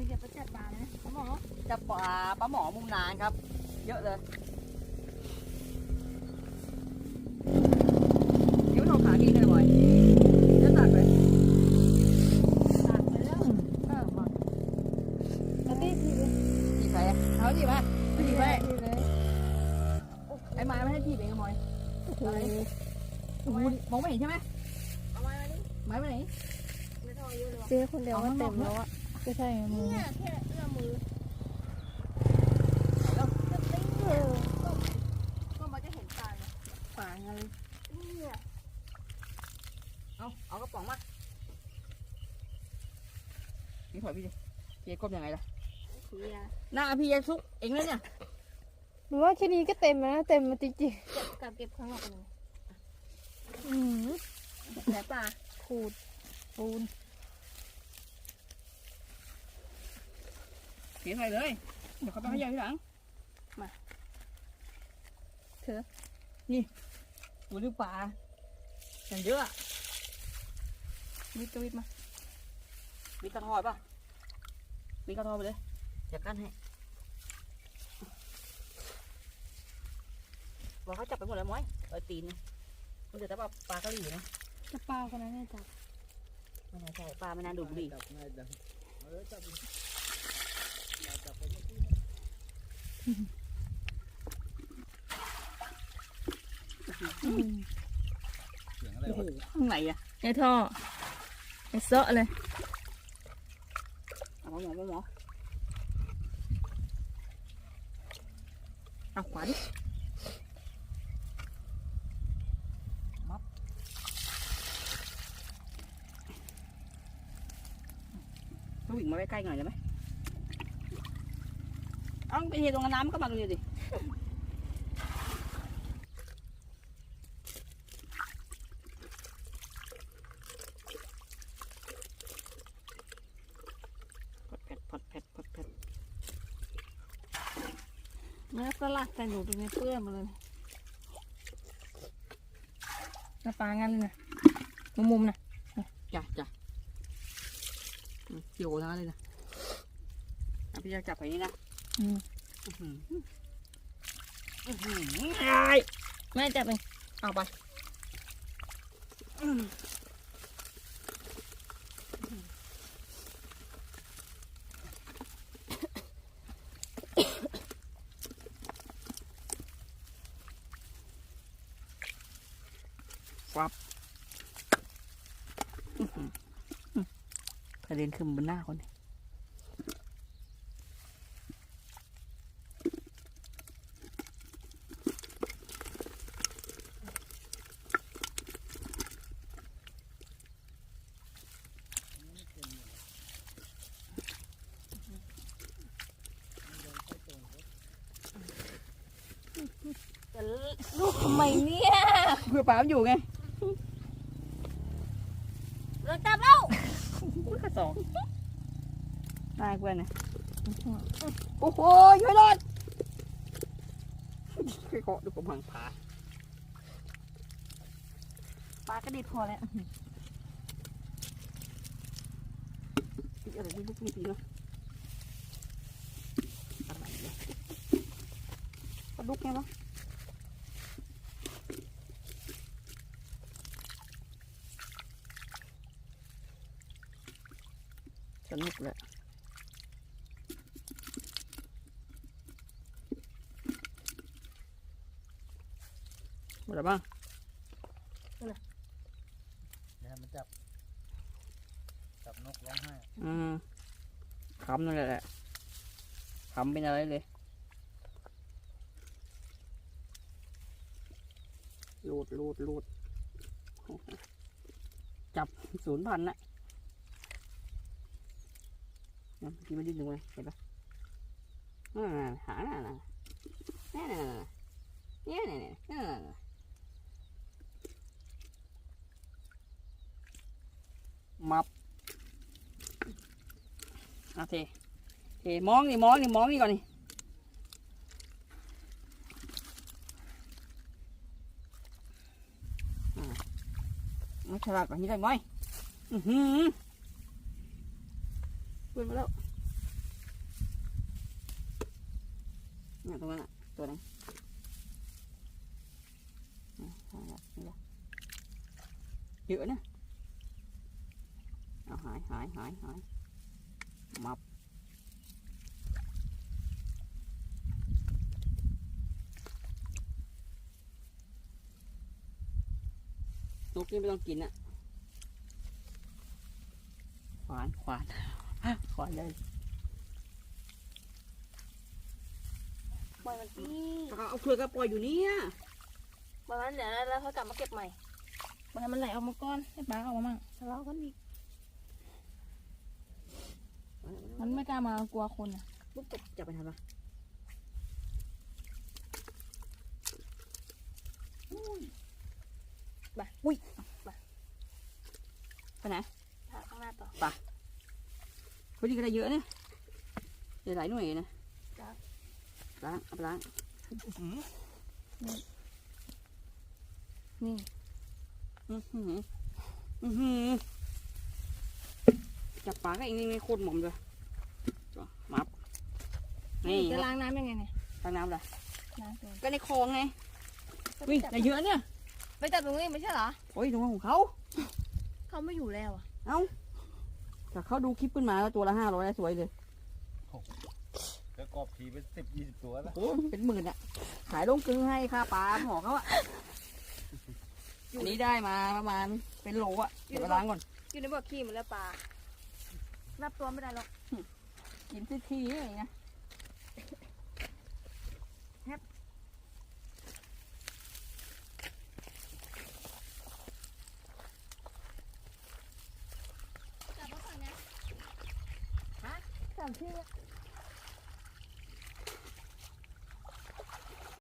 พี่จะไปจัดบาร์นะหมอจับปลาปลาหมอมุมนานครับ เยอะเลยเดี๋ยวเราขาดีกันหน่อยจะตัดไปตักไปแล้วเออมาแล้วพี่ทีเลยจีบไปเอาจีบมาจีบไปทีเลยไอ้ไม้ไม่ให้จีบเองมอยโอ้โหโอ้โหมองไม่เห็นใช่ไหมเอาไว้มาดิไม้ไปไหนไม่ต้องเยอะเลยเจ๊คนเดียวก็เต็มแล้วอะ ก็ใช่ไงมึงเนี่ยแค่เอื้อมมือแล้วจะติ้งเลยก็มันจะเห็นตาไงป่าไงเนี่ยเอาเอากระป๋องมานี่ถอยพี่ดิพี่ก้มยังไงล่ะหน้าพี่จะซุกเองแล้วเนี่ยหนูว่าแค่นี้ก็เต็มแล้วนะเต็มมาจริงๆเก็บกับเก็บข้างนอกกันอืมไหนปลาขูดปูน เสียใส่เลย เดี๋ยวเขาไปขยายทีหลัง มาเถอะนี่ดูลูกปลาอย่างเยอะอะวิทย์ก็วิทย์มาวิทย์กระทอยป่ะวิทย์กระทอยไปเลยเดี๋ยวกั้นให้บอกเขาจับไปหมดแล้วมั้ยเออตีนเนี่ยมันเหลือแต่ปลาปลากระหรี่นะจะเปล่าคนนั้นเนี่ยจับไม่น่าใช่ปลาไม่น่าดูดบุหรี่อืม โอ้โหข้างในอะในท่อในเซาะเลยเอาหมอหมอหมอหมอเอาขวาดิมับต้องวิ่งมาใกล้ๆหน่อยได้ไหม เอาไปเทตรงน้ำก็มาตรงนี้ดิพดแผดพดแผดพดแผดเนื้อสลัดใส่หนูตรงนี้เปื้อนหมาเลยหน้าปลางั้นเลยนะมุมมุมๆนะจ้ะจ้ะอืมเกี่ยวนะเลยนะอะพี่จะจับไปนี่นะ อืมอื้อหืออื้อหืออ้ายแม่จับไปเอาไปฟับประเด็นขึ้นบนหน้าคนนี้ จะลูกทำไมเนี่ยเพื่อปลามันอยู่ไงเลิกจับแล้วอุ้ยกระสองน่ากลัวนะโอ้โหช่วยรอดค่อยเคาะดูผมหังผาปลากระดิดพอแล้วอีกอะไรที่ลูกนี่ดีเนาะอะไรเนี่ยปลาดุกไงวะ สนุกเลยหมดแล้วบ้างเดี๋ยวมันจับ จับนกร้องไห้อืมคำนั่นแหละคำเป็นอะไรเลยลูดลูดลูดจับศูนย์พันนะ นะเมื่อกี้มันดิ้นลงไปเห็นปะนั่นน่ะหาน่ะน่ะนี่น่ะน่ะเนี่ยเนี่ยเนี่ยเนี่ยน่ะนมับโอเคโอเคมองนี่มองนี่มองนี่ก่อนนี่อ่าฉลาดแบบนี้ได้ไหมอือหือ นมาแล้วเนี่ตรงนั้นตัวนั้นเยอะนะเอาหายหายหายหายมับนกนี่ไม่ต้องกินอะขวานขวาน ขวานเลยปล่อยมันที่เอาเอาเครือกระปล่อยอยู่เนี่ยปล่อยมันเดี๋ยวแล้วเขากลับมาเก็บใหม่ปล่อยให้มันไหลออกมาก่อนให้ปลาออกมามั่งทะเลาะกันอีกมันไม่กล้ามากลัวคนอะปุ๊บจะจะไปทำอะไรไปอุ้ยไปไปไหน หาข้างหน้าต่อ พอดีก็ได้เยอะเนี่ยเดี๋ยวหลายหน่วยนะจ้ะล้างเอาไปล้างนี่อื้อหืออื้อหือจับปลาก็เองนี่ไม่โคตรหม่อมเลยจ้ะมับนี่จะครับล้างน้ำยังไงเนี่ยล้างน้ำเลยล้างตัวก็ในคลองไงวิ่งได้เยอะเนี่ยไปจับตรงนี้ไม่ใช่เหรอโอ้ยตรงนั้นของเขา เขาไม่อยู่แล้วอะเอ้า แต่เขาดูคลิปขึ้นมาแล้วตัวละห้าร้อยสวยเลยแล้วกอบทีเป็นสิบยี่สิบตัวแล้วโอ้เป็นหมื่นอะขายลงกลึงให้ค่าปลาหมอเขาอะอันนี้ได้มาประมาณเป็นโลอะเดี๋ยวไปล้างก่อน อยู่ในบ่อขี้หมันแล้วปลานับตัวไม่ได้หรอกกินที่ที่อะไรนะจับมาฝั่งนี้ ฮะสามที่